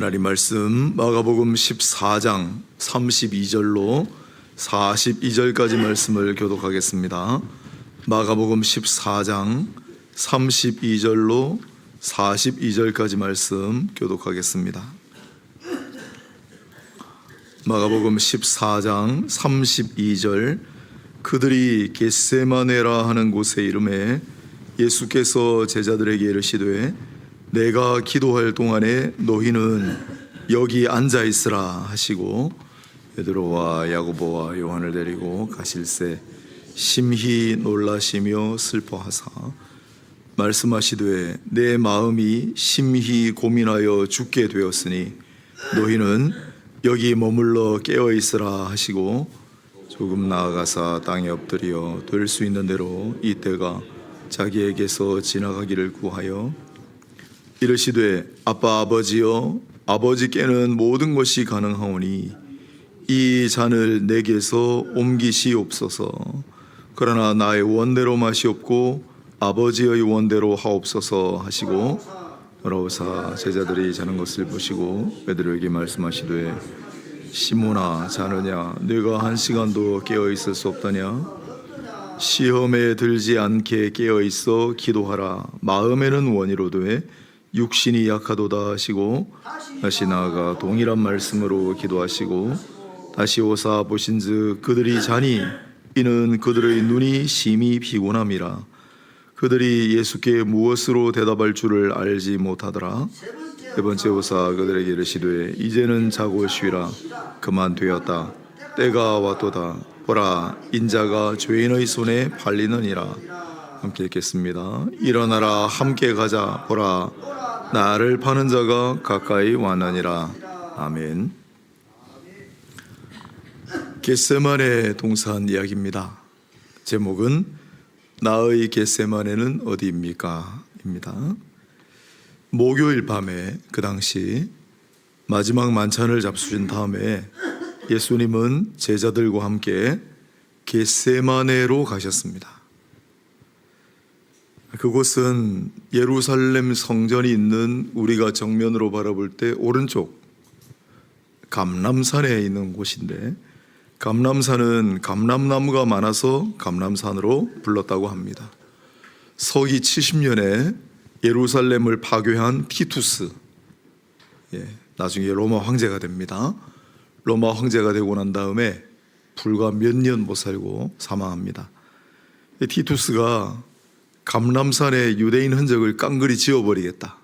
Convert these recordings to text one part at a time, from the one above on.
하나님 말씀 마가복음 14장 32절로 42절까지 말씀을 교독하겠습니다. 마가복음 14장 32절로 42절까지 말씀 교독하겠습니다. 마가복음 14장 32절 그들이 겟세마네라 하는 곳에 이름에 예수께서 제자들에게 이르시되 내가 기도할 동안에 너희는 여기 앉아 있으라 하시고 베드로와 야고보와 요한을 데리고 가실새 심히 놀라시며 슬퍼하사 말씀하시되 내 마음이 심히 고민하여 죽게 되었으니 너희는 여기 머물러 깨어 있으라 하시고 조금 나아가사 땅에 엎드려 될 수 있는 대로 이때가 자기에게서 지나가기를 구하여 이르시되 아빠 아버지여 아버지께는 모든 것이 가능하오니 이 잔을 내게서 옮기시옵소서. 그러나 나의 원대로 마시옵고 아버지의 원대로 하옵소서 하시고 돌아오사 제자들이 자는 것을 보시고 베드로에게 말씀하시되 시모나 자느냐? 네가 한 시간도 깨어 있을 수 없다냐? 시험에 들지 않게 깨어 있어 기도하라. 마음에는 원이로되 육신이 약하도다 하시고 다시 나아가 동일한 말씀으로 기도하시고 다시 오사 보신즉 그들이 자니 이는 그들의 눈이 심히 피곤함이라. 그들이 예수께 무엇으로 대답할 줄을 알지 못하더라. 세 번째 오사 그들에게 이르시되 이제는 자고 쉬라. 그만 되었다. 때가 왔도다. 보라 인자가 죄인의 손에 팔리느니라. 함께 읽겠습니다. 일어나라 함께 가자. 보라 나를 파는 자가 가까이 왔느니라 아멘 겟세만의 동산 이야기입니다 제목은 나의 겟세만에는 어디입니까? 입니다. 목요일 밤에 그 당시 마지막 만찬을 잡수신 다음에 예수님은 제자들과 함께 겟세마네로 가셨습니다. 그곳은 예루살렘 성전이 있는 우리가 정면으로 바라볼 때 오른쪽 감람산에 있는 곳인데 감람산은 감람나무가 많아서 감람산으로 불렀다고 합니다. 서기 70년에 예루살렘을 파괴한 티투스, 예, 나중에 로마 황제가 됩니다. 로마 황제가 되고 난 다음에 불과 몇 년 못 살고 사망합니다. 티투스가 감람산의 유대인 흔적을 깡그리 지워버리겠다.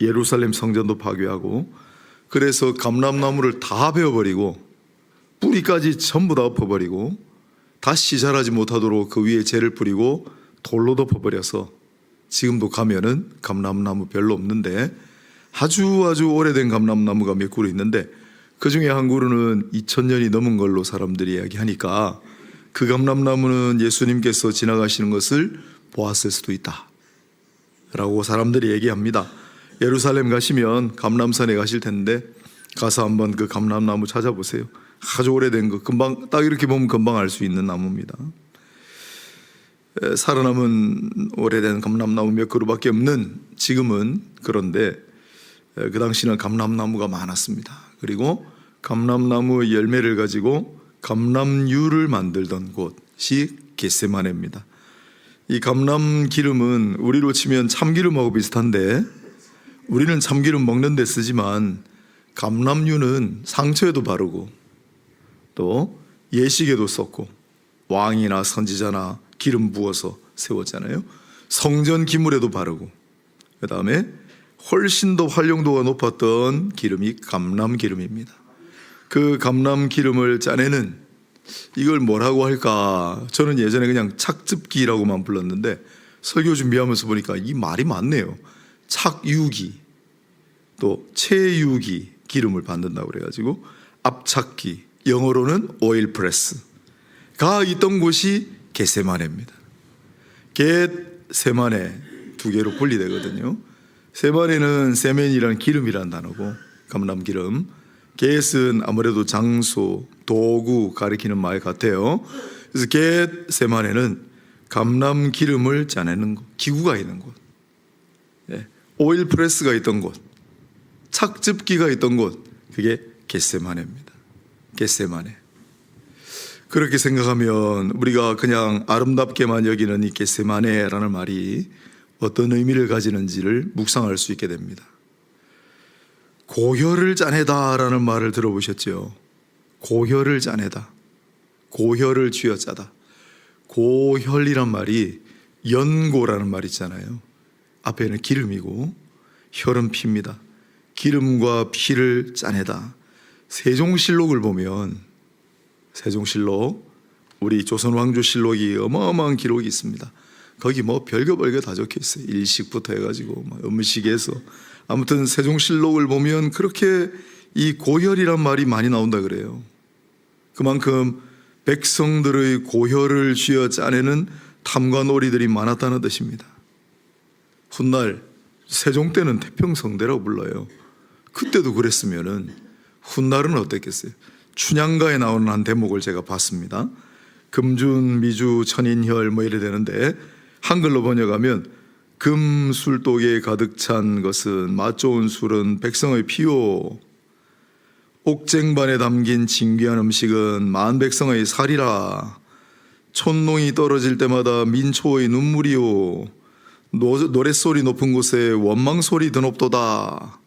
예루살렘 성전도 파괴하고 그래서 감람나무를 다 베어버리고 뿌리까지 전부 다 엎어버리고 다시 자라지 못하도록 그 위에 재를 뿌리고 돌로 덮어버려서 지금도 가면은 감람나무 별로 없는데 아주 아주 오래된 감람나무가 몇 그루 있는데 그 중에 한 그루는 2000년이 넘은 걸로 사람들이 이야기하니까 그 감람나무는 예수님께서 지나가시는 것을 보았을 수도 있다. 라고 사람들이 얘기합니다. 예루살렘 가시면 감람산에 가실 텐데 가서 한번 그 감람나무 찾아보세요. 아주 오래된 거 금방 딱 이렇게 보면 금방 알 수 있는 나무입니다. 살아남은 오래된 감람나무 몇 그루밖에 없는 지금은 그런데 그 당시는 감람나무가 많았습니다. 그리고 감람나무 열매를 가지고 감람유를 만들던 곳이 겟세마네입니다. 이 감람 기름은 우리로 치면 참기름하고 비슷한데 우리는 참기름 먹는 데 쓰지만 감람유는 상처에도 바르고 또 예식에도 썼고 왕이나 선지자나 기름 부어서 세웠잖아요. 성전 기물에도 바르고 그 다음에 훨씬 더 활용도가 높았던 기름이 감람 기름입니다. 그 감람 기름을 짜내는 이걸 뭐라고 할까? 저는 예전에 그냥 착즙기라고만 불렀는데 설교 준비하면서 보니까 이 말이 많네요. 착유기 또 체유기 기름을 받는다고 그래가지고 압착기 영어로는 오일 프레스가 있던 곳이 게세마네입니다. 게세마네 두 개로 분리되거든요. 세마네는 세멘이라는 기름이라는 단어고 감람 기름. 게스는 아무래도 장소, 도구 가리키는 말 같아요. 그래서 게세마네는 감람 기름을 짜내는 곳, 기구가 있는 곳, 예, 오일 프레스가 있던 곳, 착즙기가 있던 곳 그게 겟세마네입니다. 겟세마네. 그렇게 생각하면 우리가 그냥 아름답게만 여기는 이 겟세마네라는 말이 어떤 의미를 가지는지를 묵상할 수 있게 됩니다. 고혈을 짜내다라는 말을 들어보셨죠? 고혈을 짜내다. 고혈을 쥐어짜다. 고혈이란 말이 연고라는 말 있잖아요. 앞에는 기름이고 혈은 피입니다. 기름과 피를 짜내다. 세종실록을 보면 세종실록 우리 조선왕조실록이 어마어마한 기록이 있습니다. 거기 뭐 별거 별거 다 적혀 있어요. 일식부터 해가지고 뭐 음식에서 아무튼 세종실록을 보면 그렇게 이 고혈이란 말이 많이 나온다 그래요. 그만큼 백성들의 고혈을 쥐어 짜내는 탐관오리들이 많았다는 뜻입니다. 훗날 세종 때는 태평성대라고 불러요. 그때도 그랬으면은 훗날은 어땠겠어요? 춘향가에 나오는 한 대목을 제가 봤습니다. 금준, 미주, 천인혈 뭐 이래 되는데 한글로 번역하면 금술독에 가득 찬 것은 맛 좋은 술은 백성의 피요. 옥쟁반에 담긴 진귀한 음식은 만 백성의 살이라. 촌농이 떨어질 때마다 민초의 눈물이요. 노, 노랫소리 높은 곳에 원망소리 드높도다.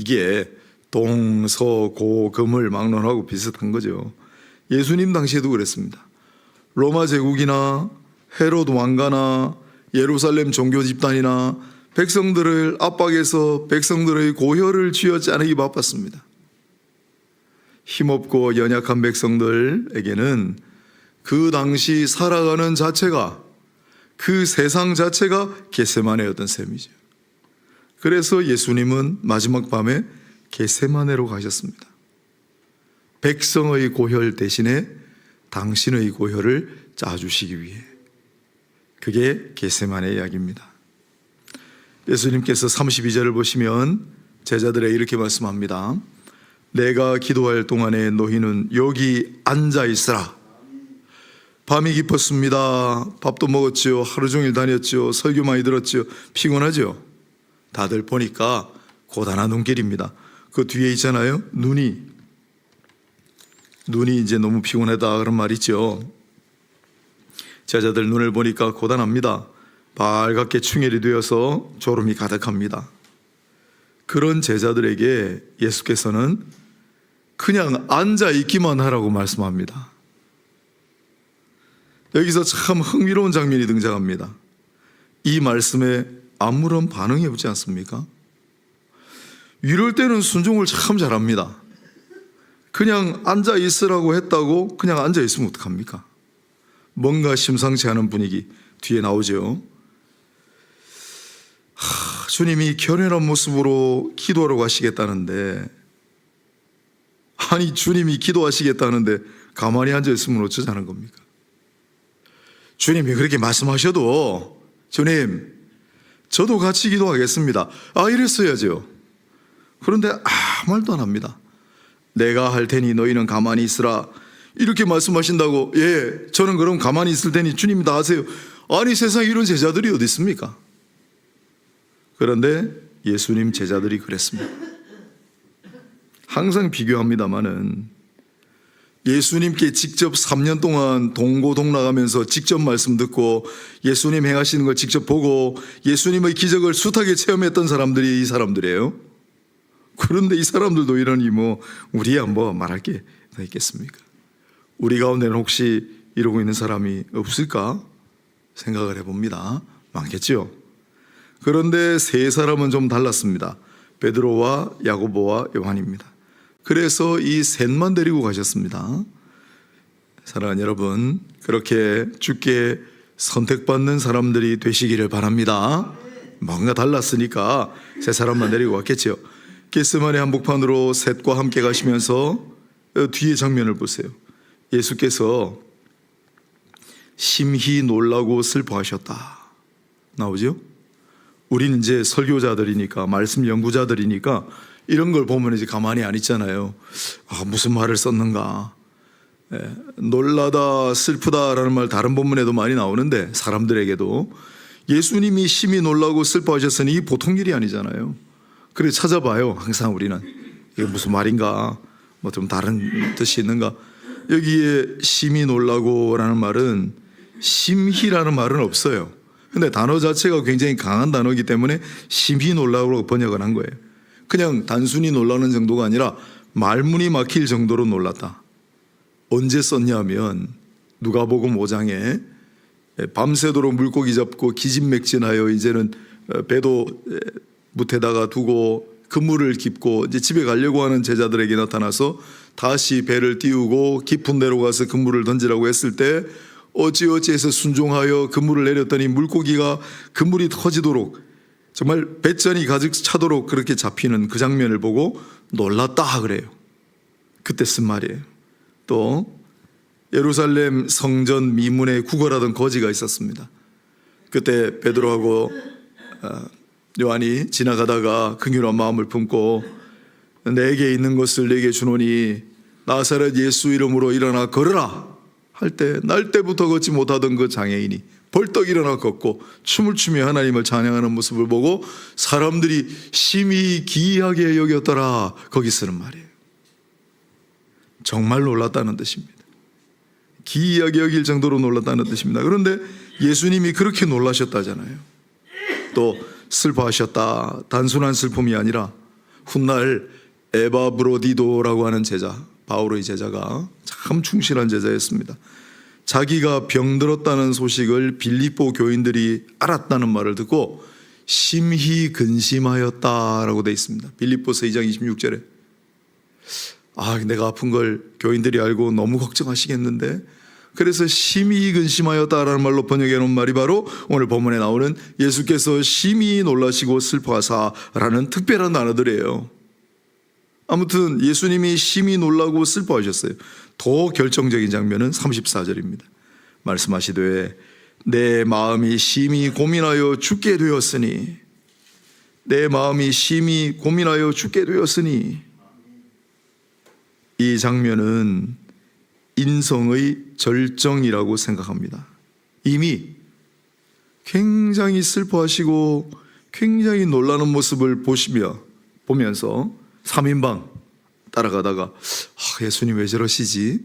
이게 동서고금을 막론하고 비슷한 거죠. 예수님 당시에도 그랬습니다. 로마 제국이나 헤롯 왕가나 예루살렘 종교 집단이나 백성들을 압박해서 백성들의 고혈을 쥐어짜내기 바빴습니다 힘없고 연약한 백성들에게는 그 당시 살아가는 자체가 그 세상 자체가 겟세마네였던 셈이죠. 그래서 예수님은 마지막 밤에 겟세마네로 가셨습니다. 백성의 고혈 대신에 당신의 고혈을 짜주시기 위해 그게 겟세마네 이야기입니다. 예수님께서 32절을 보시면 제자들에 이렇게 말씀합니다. 내가 기도할 동안에 너희는 여기 앉아 있으라. 밤이 깊었습니다. 밥도 먹었죠. 하루 종일 다녔죠. 설교 많이 들었죠. 피곤하죠. 다들 보니까 고단한 눈길입니다. 그 뒤에 있잖아요. 눈이 눈이 이제 너무 피곤하다 그런 말 있죠. 제자들 눈을 보니까 고단합니다. 빨갛게 충혈이 되어서 졸음이 가득합니다. 그런 제자들에게 예수께서는 그냥 앉아 있기만 하라고 말씀합니다. 여기서 참 흥미로운 장면이 등장합니다. 이 말씀에 아무런 반응이 없지 않습니까? 이럴 때는 순종을 참 잘합니다. 그냥 앉아 있으라고 했다고 그냥 앉아 있으면 어떡합니까? 뭔가 심상치 않은 분위기 뒤에 나오죠. 하, 주님이 결연한 모습으로 기도하러 가시겠다는데 아니 주님이 기도하시겠다는데 가만히 앉아 있으면 어쩌자는 겁니까? 주님이 그렇게 말씀하셔도 주님 저도 같이 기도하겠습니다. 아 이랬어야죠. 그런데 아무 말도 안 합니다. 내가 할 테니 너희는 가만히 있으라. 이렇게 말씀하신다고 예 저는 그럼 가만히 있을 테니 주님이 다 하세요. 아니 세상에 이런 제자들이 어디 있습니까? 그런데 예수님 제자들이 그랬습니다. 항상 비교합니다마는 예수님께 직접 3년 동안 동고동락하면서 직접 말씀 듣고 예수님 행하시는 걸 직접 보고 예수님의 기적을 숱하게 체험했던 사람들이 이 사람들이에요. 그런데 이 사람들도 이러니 뭐 우리야 뭐 말할 게더 있겠습니까? 우리 가운데는 혹시 이러고 있는 사람이 없을까 생각을 해봅니다. 많겠죠. 그런데 세 사람은 좀 달랐습니다. 베드로와 야고보와 요한입니다. 그래서 이 셋만 데리고 가셨습니다. 사랑하는 여러분, 그렇게 주께 선택받는 사람들이 되시기를 바랍니다. 뭔가 달랐으니까 세 사람만 데리고 왔겠죠. 게스만의 한복판으로 셋과 함께 가시면서 뒤에 장면을 보세요. 예수께서 심히 놀라고 슬퍼하셨다. 나오죠? 우리는 이제 설교자들이니까 말씀 연구자들이니까 이런 걸 보면 이제 가만히 안 있잖아요. 아, 무슨 말을 썼는가. 예, 놀라다, 슬프다라는 말 다른 본문에도 많이 나오는데 사람들에게도 예수님이 심히 놀라고 슬퍼하셨으니 이 보통 일이 아니잖아요. 그래 찾아봐요. 항상 우리는 이게 무슨 말인가, 뭐 좀 다른 뜻이 있는가. 여기에 심히 놀라고라는 말은 심히라는 말은 없어요. 근데 단어 자체가 굉장히 강한 단어이기 때문에 심히 놀라고 번역을 한 거예요. 그냥 단순히 놀라는 정도가 아니라 말문이 막힐 정도로 놀랐다. 언제 썼냐면 누가복음 5장에 밤새도록 물고기 잡고 기진맥진하여 이제는 어, 배도 에, 무태다가 두고 그물을 깁고 이제 집에 가려고 하는 제자들에게 나타나서 다시 배를 띄우고 깊은 데로 가서 그물을 던지라고 했을 때 어찌어찌해서 순종하여 그물을 내렸더니 물고기가 그물이 터지도록 정말 배전이 가득 차도록 그렇게 잡히는 그 장면을 보고 놀랐다 그래요. 그때 쓴 말이에요. 또 예루살렘 성전 미문에 구걸하던 거지가 있었습니다. 그때 베드로하고 어, 요한이 지나가다가 긍휼한 마음을 품고 내게 있는 것을 내게 주노니 나사렛 예수 이름으로 일어나 걸으라 할 때 날 때부터 걷지 못하던 그 장애인이 벌떡 일어나 걷고 춤을 추며 하나님을 찬양하는 모습을 보고 사람들이 심히 기이하게 여겼더라 거기 쓰는 말이에요. 정말 놀랐다는 뜻입니다. 기이하게 여길 정도로 놀랐다는 뜻입니다. 그런데 예수님이 그렇게 놀라셨다잖아요. 또 슬퍼하셨다. 단순한 슬픔이 아니라 훗날 에바 브로디도라고 하는 제자, 바오로의 제자가 참 충실한 제자였습니다. 자기가 병들었다는 소식을 빌립보 교인들이 알았다는 말을 듣고 심히 근심하였다라고 되어 있습니다. 빌립보서 2장 26절에 아, 내가 아픈 걸 교인들이 알고 너무 걱정하시겠는데 그래서 심히 근심하였다라는 말로 번역해 놓은 말이 바로 오늘 본문에 나오는 예수께서 심히 놀라시고 슬퍼하사라는 특별한 단어들이에요. 아무튼 예수님이 심히 놀라고 슬퍼하셨어요. 더 결정적인 장면은 34절입니다. 말씀하시되 내 마음이 심히 고민하여 죽게 되었으니 내 마음이 심히 고민하여 죽게 되었으니 이 장면은 인성의 절정이라고 생각합니다. 이미 굉장히 슬퍼하시고 굉장히 놀라는 모습을 보시며 보면서 3인방 따라가다가 아, 예수님 왜 저러시지?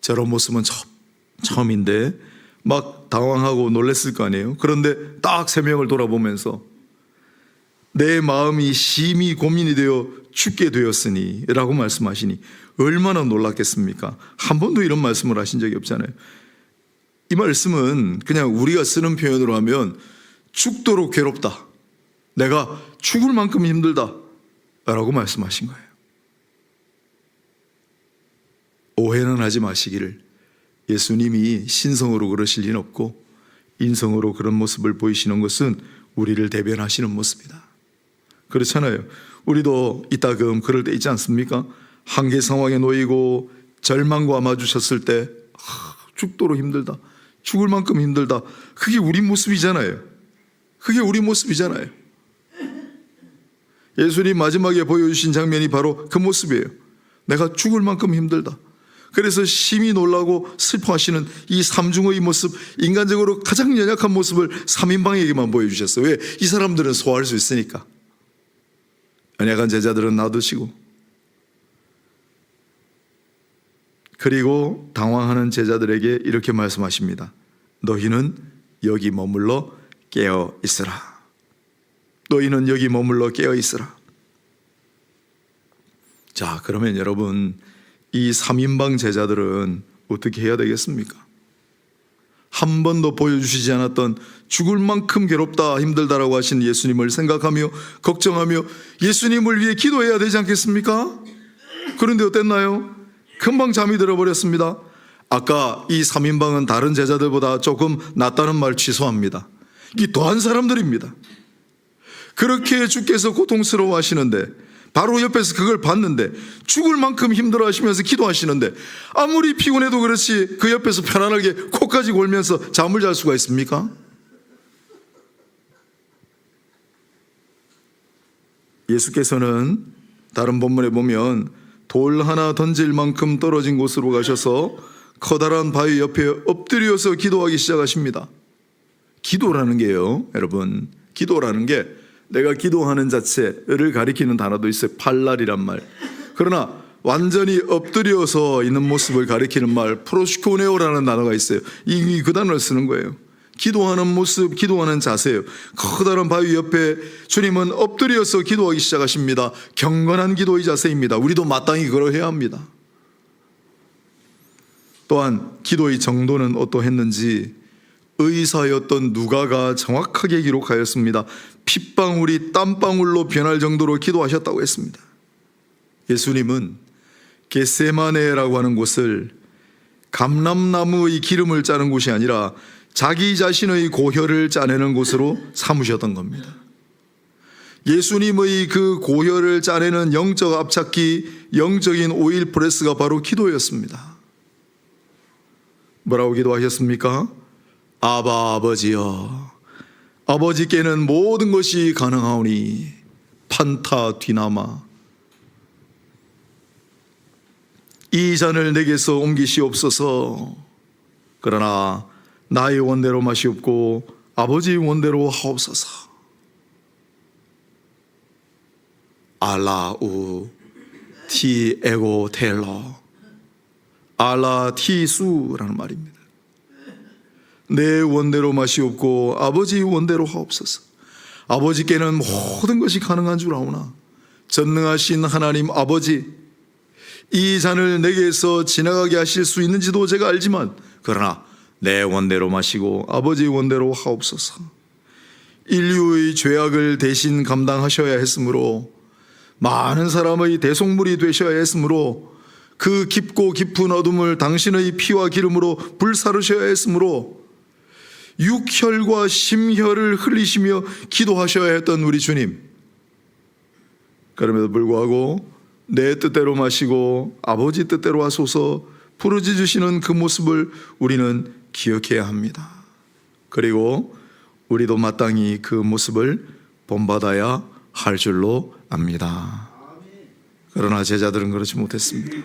저런 모습은 처, 처음인데 막 당황하고 놀랬을 거 아니에요. 그런데 딱 세 명을 돌아보면서 내 마음이 심히 고민이 되어 죽게 되었으니 라고 말씀하시니 얼마나 놀랐겠습니까? 한 번도 이런 말씀을 하신 적이 없잖아요. 이 말씀은 그냥 우리가 쓰는 표현으로 하면 죽도록 괴롭다. 내가 죽을 만큼 힘들다. 라고 말씀하신 거예요. 오해는 하지 마시기를 예수님이 신성으로 그러실 리는 없고 인성으로 그런 모습을 보이시는 것은 우리를 대변하시는 모습이다. 그렇잖아요. 우리도 이따금 그럴 때 있지 않습니까? 한계 상황에 놓이고 절망과 마주쳤을 때 아, 죽도록 힘들다. 죽을 만큼 힘들다. 그게 우리 모습이잖아요. 그게 우리 모습이잖아요. 예수님 마지막에 보여주신 장면이 바로 그 모습이에요. 내가 죽을 만큼 힘들다. 그래서 심히 놀라고 슬퍼하시는 이 삼중의 모습, 인간적으로 가장 연약한 모습을 3인방에게만 보여주셨어요. 왜? 이 사람들은 소화할 수 있으니까. 연약한 제자들은 놔두시고 그리고 당황하는 제자들에게 이렇게 말씀하십니다. 너희는 여기 머물러 깨어 있으라. 너희는 여기 머물러 깨어 있으라. 자, 그러면 여러분 이 3인방 제자들은 어떻게 해야 되겠습니까? 한 번도 보여주시지 않았던 죽을 만큼 괴롭다 힘들다라고 하신 예수님을 생각하며 걱정하며 예수님을 위해 기도해야 되지 않겠습니까? 그런데 어땠나요? 금방 잠이 들어버렸습니다. 아까 이 3인방은 다른 제자들보다 조금 낫다는 말 취소합니다. 이 더한 사람들입니다. 그렇게 주께서 고통스러워 하시는데 바로 옆에서 그걸 봤는데 죽을 만큼 힘들어 하시면서 기도하시는데 아무리 피곤해도 그렇지 그 옆에서 편안하게 코까지 골면서 잠을 잘 수가 있습니까? 예수께서는 다른 본문에 보면 돌 하나 던질 만큼 떨어진 곳으로 가셔서 커다란 바위 옆에 엎드려서 기도하기 시작하십니다. 기도라는 게요, 여러분. 기도라는 게 내가 기도하는 자체를 가리키는 단어도 있어요. 팔날이란 말. 그러나 완전히 엎드려서 있는 모습을 가리키는 말 프로시코네오라는 단어가 있어요. 이 그 단어를 쓰는 거예요. 기도하는 모습, 기도하는 자세예요. 커다란 바위 옆에 주님은 엎드려서 기도하기 시작하십니다. 경건한 기도의 자세입니다. 우리도 마땅히 그러해야 합니다. 또한 기도의 정도는 어떠했는지 의사였던 누가가 정확하게 기록하였습니다. 핏방울이 땀방울로 변할 정도로 기도하셨다고 했습니다. 예수님은 게세마네라고 하는 곳을 감람나무의 기름을 짜는 곳이 아니라 자기 자신의 고혈을 짜내는 곳으로 삼으셨던 겁니다. 예수님의 그 고혈을 짜내는 영적 압착기, 영적인 오일 프레스가 바로 기도였습니다. 뭐라고 기도하셨습니까? 아바 아버지여 아버지께는 모든 것이 가능하오니 판타 뒤나마 이 잔을 내게서 옮기시옵소서. 그러나 나의 원대로 마시옵고 아버지의 원대로 하옵소서. 알라우 티 에고 텔러 알라 티수라는 말입니다. 내 원대로 마시옵고 아버지 원대로 하옵소서. 아버지께는 모든 것이 가능한 줄 아오나 전능하신 하나님 아버지 이 잔을 내게서 지나가게 하실 수 있는지도 제가 알지만 그러나 내 원대로 마시고 아버지 원대로 하옵소서. 인류의 죄악을 대신 감당하셔야 했으므로 많은 사람의 대속물이 되셔야 했으므로 그 깊고 깊은 어둠을 당신의 피와 기름으로 불사르셔야 했으므로 육혈과 심혈을 흘리시며 기도하셔야 했던 우리 주님. 그럼에도 불구하고 내 뜻대로 마시고 아버지 뜻대로 하소서 부르짖 주시는 그 모습을 우리는 기억해야 합니다. 그리고 우리도 마땅히 그 모습을 본받아야 할 줄로 압니다. 그러나 제자들은 그렇지 못했습니다.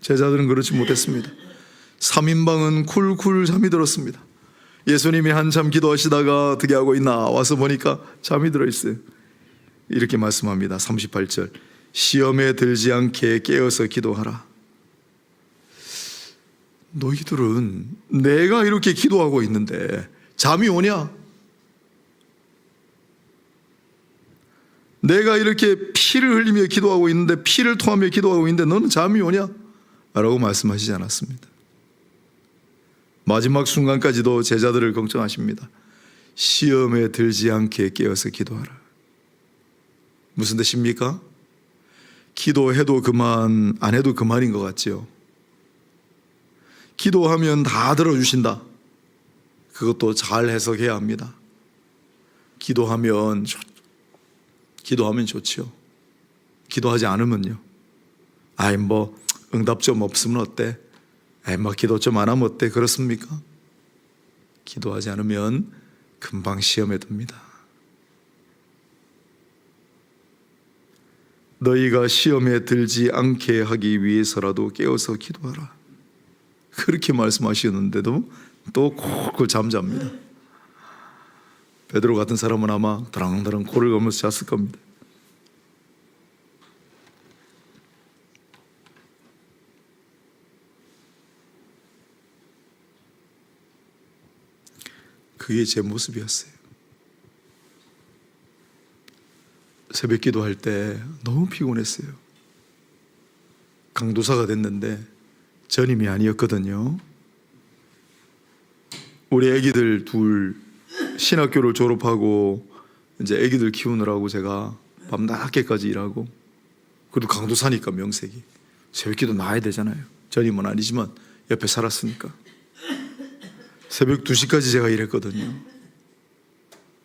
제자들은 그렇지 못했습니다. 3인방은 쿨쿨 잠이 들었습니다. 예수님이 한참 기도하시다가 어떻게 하고 있나 와서 보니까 잠이 들어 있어요. 이렇게 말씀합니다. 38절. 시험에 들지 않게 깨어서 기도하라. 너희들은 내가 이렇게 기도하고 있는데 잠이 오냐? 내가 이렇게 피를 흘리며 기도하고 있는데 피를 토하며 기도하고 있는데 너는 잠이 오냐? 라고 말씀하시지 않았습니다. 마지막 순간까지도 제자들을 걱정하십니다. 시험에 들지 않게 깨어서 기도하라. 무슨 뜻입니까? 기도해도 그만, 안 해도 그만인 것 같지요. 기도하면 다 들어주신다. 그것도 잘 해석해야 합니다. 기도하면, 좋, 기도하면 좋지요. 기도하지 않으면요. 아이, 뭐, 응답 좀 없으면 어때? 아이, 뭐, 기도 좀 안 하면 어때? 그렇습니까? 기도하지 않으면 금방 시험에 듭니다. 너희가 시험에 들지 않게 하기 위해서라도 깨어서 기도하라. 그렇게 말씀하시는데도 또 콜콜 잠잡니다. 베드로 같은 사람은 아마 드랑드랑 코를 걸면서 잤을 겁니다. 그게 제 모습이었어요. 새벽 기도할 때 너무 피곤했어요. 강도사가 됐는데 전임이 아니었거든요. 우리 아기들 둘 신학교를 졸업하고 이제 아기들 키우느라고 제가 밤 낮게까지 일하고 그래도 강도사니까 명색이 새벽기도 나야 되잖아요. 전임은 아니지만 옆에 살았으니까 새벽 2시까지 제가 일했거든요.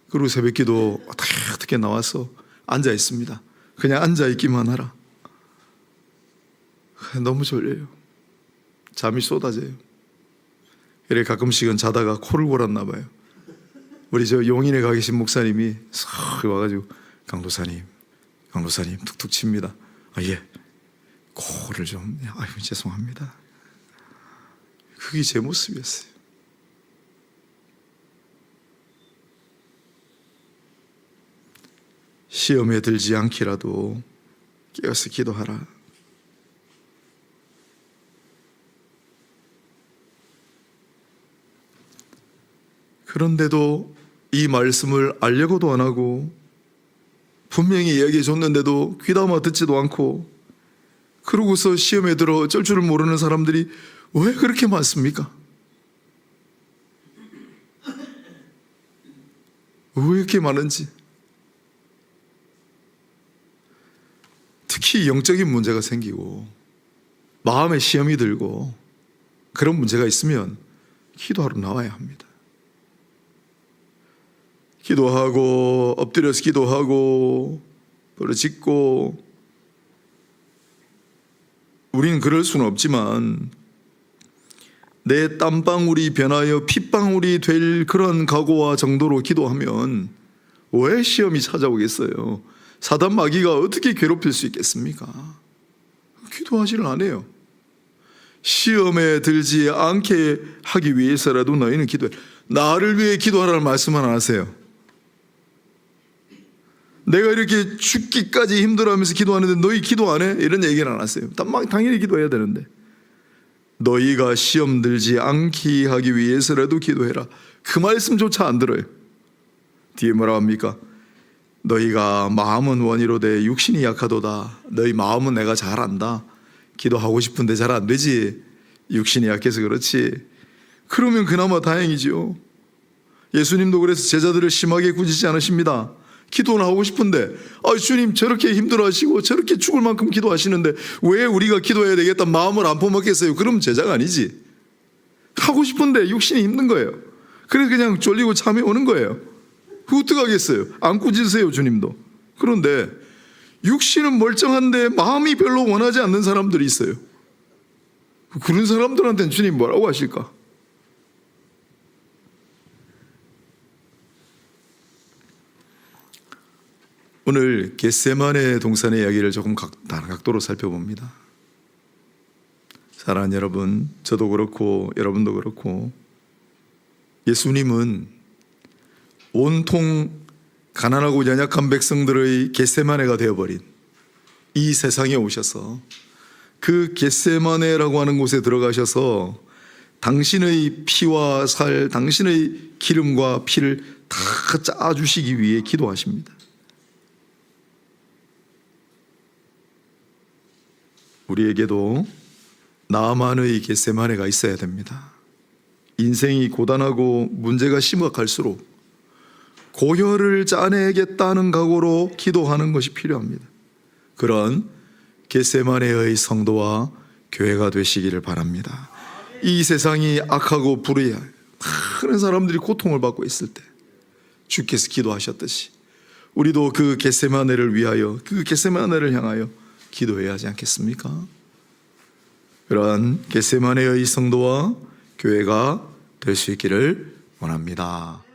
그리고 새벽 기도 어떻게 어떻게 나와서 앉아 있습니다. 그냥 앉아 있기만 하라. 너무 졸려요. 잠이 쏟아져요. 이래 가끔씩은 자다가 코를 골았나 봐요. 우리 저 용인에 가 계신 목사님이 싹 와가지고 강도사님, 강도사님 툭툭 칩니다. 아 예, 코를 좀 아유 죄송합니다. 그게 제 모습이었어요. 시험에 들지 않기라도 깨어서 기도하라. 그런데도 이 말씀을 알려고도 안 하고 분명히 이야기해 줬는데도 귀담아 듣지도 않고 그러고서 시험에 들어 어쩔 줄을 모르는 사람들이 왜 그렇게 많습니까? 왜 이렇게 많은지 특히 영적인 문제가 생기고 마음에 시험이 들고 그런 문제가 있으면 기도하러 나와야 합니다. 기도하고 엎드려서 기도하고 부르짖고 우리는 그럴 수는 없지만 내 땀방울이 변하여 핏방울이 될 그런 각오와 정도로 기도하면 왜 시험이 찾아오겠어요? 사단 마귀가 어떻게 괴롭힐 수 있겠습니까? 기도하지를 않아요. 시험에 들지 않게 하기 위해서라도 너희는 기도해. 나를 위해 기도하라는 말씀만 안 하세요. 내가 이렇게 죽기까지 힘들어하면서 기도하는데 너희 기도 안 해? 이런 얘기는 안 하세요. 당- 당연히 기도해야 되는데. 너희가 시험 들지 않기 하기 위해서라도 기도해라. 그 말씀조차 안 들어요. 뒤에 뭐라 합니까? 너희가 마음은 원이로되 육신이 약하도다. 너희 마음은 내가 잘 안다. 기도하고 싶은데 잘 안 되지. 육신이 약해서 그렇지. 그러면 그나마 다행이지요. 예수님도 그래서 제자들을 심하게 꾸짖지 않으십니다. 기도는 하고 싶은데, 아, 주님 저렇게 힘들어 하시고 저렇게 죽을 만큼 기도하시는데 왜 우리가 기도해야 되겠다 마음을 안 퍼먹겠어요? 그럼 제자가 아니지. 하고 싶은데 육신이 힘든 거예요. 그래서 그냥 쫄리고 잠이 오는 거예요. 그 어떡하겠어요? 안 꾸짖으세요, 주님도. 그런데 육신은 멀쩡한데 마음이 별로 원하지 않는 사람들이 있어요. 그런 사람들한테는 주님 뭐라고 하실까? 오늘 겟세만의 동산의 이야기를 조금 각, 다른 각도로 살펴봅니다. 사랑하는 여러분, 저도 그렇고 여러분도 그렇고 예수님은 온통 가난하고 연약한 백성들의 겟세마네가 되어버린 이 세상에 오셔서 그 겟세마네라고 하는 곳에 들어가셔서 당신의 피와 살, 당신의 기름과 피를 다 짜주시기 위해 기도하십니다. 우리에게도 나만의 겟세마네가 있어야 됩니다. 인생이 고단하고 문제가 심각할수록 고혈을 짜내겠다는 각오로 기도하는 것이 필요합니다. 그런 겟세마네의 성도와 교회가 되시기를 바랍니다. 이 세상이 악하고 불의해 많은 사람들이 고통을 받고 있을 때 주께서 기도하셨듯이 우리도 그 겟세마네를 위하여 그 겟세마네를 향하여 기도해야 하지 않겠습니까? 그러한 겟세마네의 성도와 교회가 될 수 있기를 원합니다.